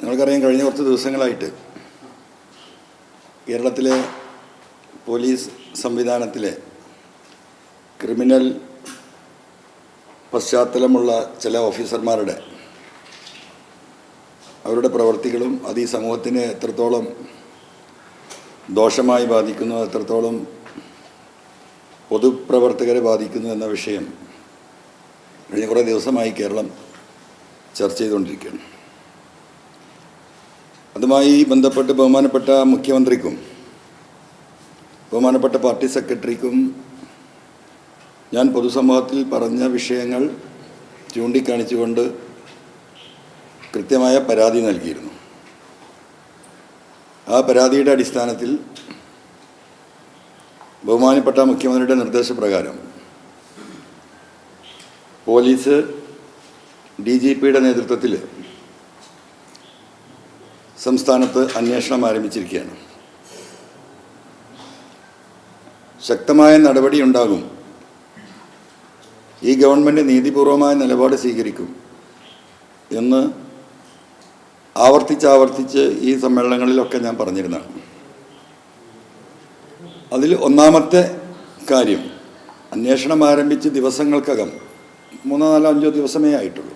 നിങ്ങൾക്കറിയാം കഴിഞ്ഞ കുറച്ച് ദിവസങ്ങളായിട്ട് കേരളത്തിലെ പോലീസ് സംവിധാനത്തിലെ ക്രിമിനൽ പശ്ചാത്തലമുള്ള ചില ഓഫീസർമാരുടെ അവരുടെ പ്രവർത്തികളും അത് ഈ സമൂഹത്തിനെ എത്രത്തോളം ദോഷമായി ബാധിക്കുന്നു എത്രത്തോളം പൊതുപ്രവർത്തകരെ ബാധിക്കുന്നു എന്ന വിഷയം കഴിഞ്ഞ കുറേ ദിവസമായി കേരളം ചർച്ച ചെയ്തുകൊണ്ടിരിക്കുകയാണ്. അതുമായി ബന്ധപ്പെട്ട് ബഹുമാനപ്പെട്ട മുഖ്യമന്ത്രിക്കും ബഹുമാനപ്പെട്ട പാർട്ടി സെക്രട്ടറിക്കും ഞാൻ പൊതുസമൂഹത്തിൽ പറഞ്ഞ വിഷയങ്ങൾ ചൂണ്ടിക്കാണിച്ചുകൊണ്ട് കൃത്യമായ പരാതി നൽകിയിരുന്നു. ആ പരാതിയുടെ അടിസ്ഥാനത്തിൽ ബഹുമാനപ്പെട്ട മുഖ്യമന്ത്രിയുടെ നിർദ്ദേശപ്രകാരം പോലീസ് ഡി ജി പിയുടെ നേതൃത്വത്തിൽ സംസ്ഥാനത്ത് അന്വേഷണം ആരംഭിച്ചിരിക്കുകയാണ്. ശക്തമായ നടപടി ഉണ്ടാകും ഈ ഗവൺമെന്റ് നീതിപൂർവമായ നിലപാട് സ്വീകരിക്കും എന്ന് ആവർത്തിച്ചാവർത്തിച്ച് ഈ സമ്മേളനങ്ങളിലൊക്കെ ഞാൻ പറഞ്ഞിരുന്നതാണ്. അതിൽ ഒന്നാമത്തെ കാര്യം അന്വേഷണം ആരംഭിച്ച് ദിവസങ്ങൾക്കകം മൂന്നോ നാലോ അഞ്ചോ ദിവസമേ ആയിട്ടുള്ളൂ.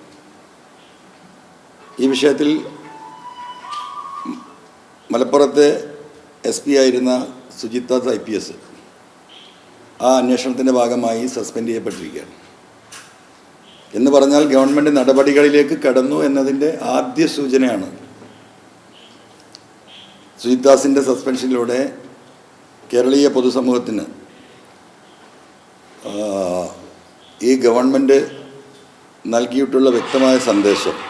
ഈ വിഷയത്തിൽ മലപ്പുറത്തെ എസ് പി ആയിരുന്ന സുജിത്ത ഐ പി എസ് ആ അന്വേഷണത്തിന്റെ ഭാഗമായി സസ്പെൻഡ് ചെയ്യപ്പെട്ടിരിക്കുകയാണ്. എന്ന് പറഞ്ഞാൽ ഗവൺമെന്റ് നടപടികളിലേക്ക് കടന്നു എന്നതിന്റെ ആദ്യ സൂചനയാണ് സുജിത്താസിന്റെ സസ്പെൻഷനിലൂടെ കേരളീയ പൊതുസമൂഹത്തിന് ഈ ഗവൺമെന്റ് നൽകിയിട്ടുള്ള വ്യക്തമായ സന്ദേശം